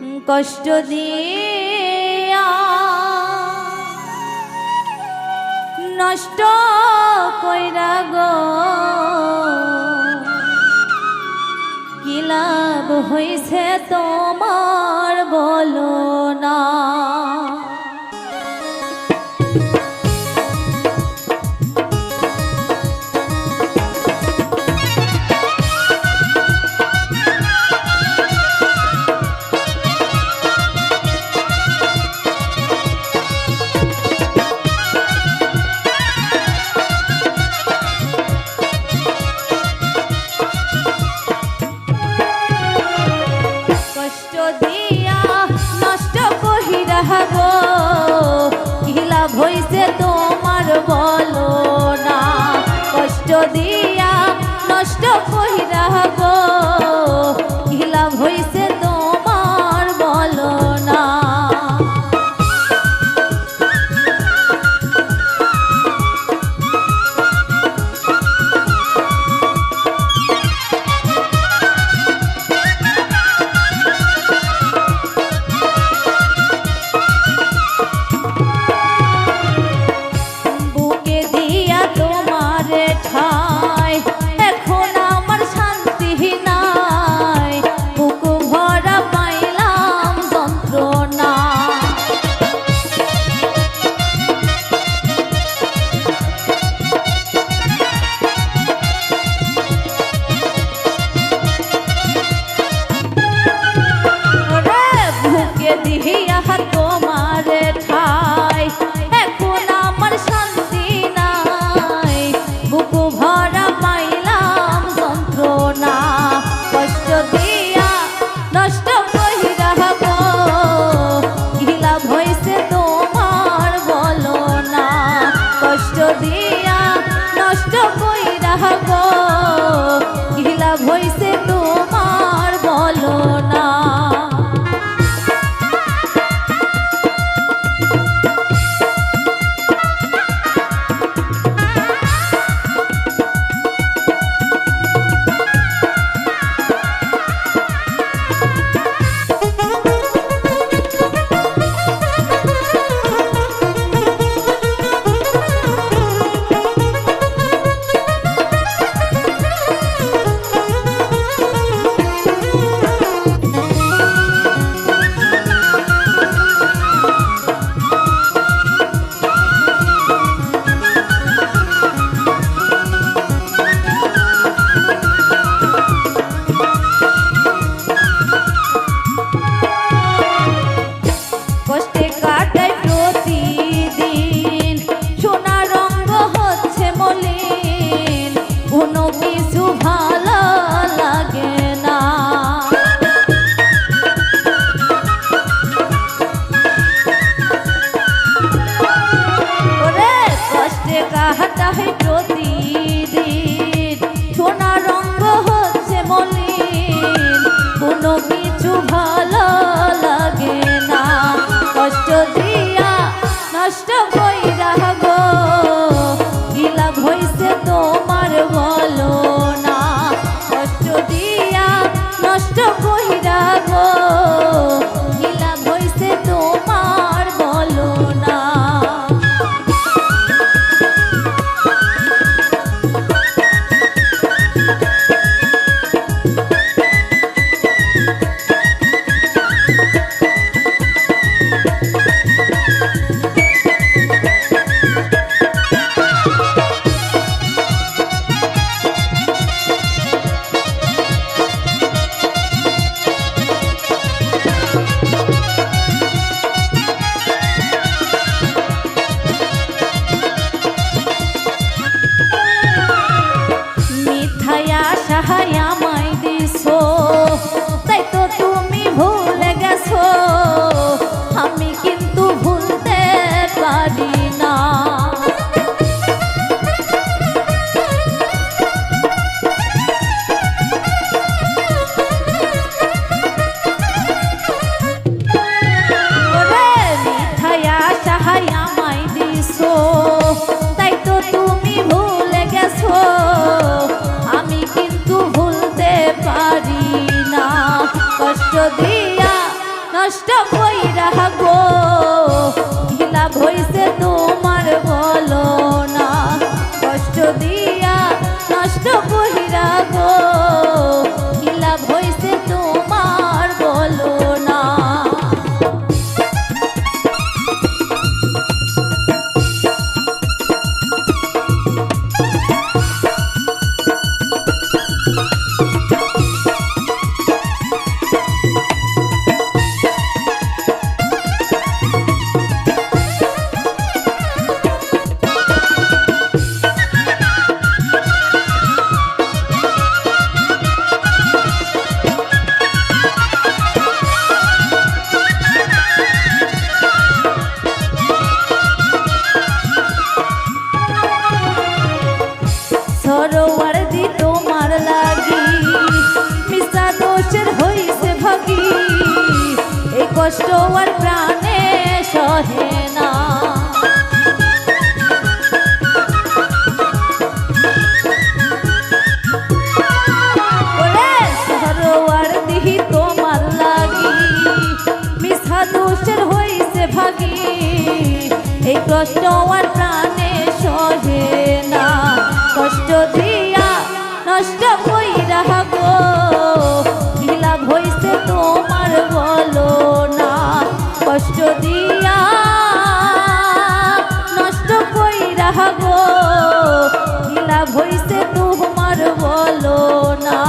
কষ্ট দিয়া নষ্ট কইরা গো কিলাব হইছে তোমার বলো না? কথা গো কিলা ভইছে তোমার বলো না? কষ্ট দিয়া নষ্ট কইরা গো। কষ্ট কষ্ট আর প্রাণে সহে না। তোমার লাগি, মিশা দোষের হইছে ভাগি। এই কষ্ট আর প্রাণে বলো না।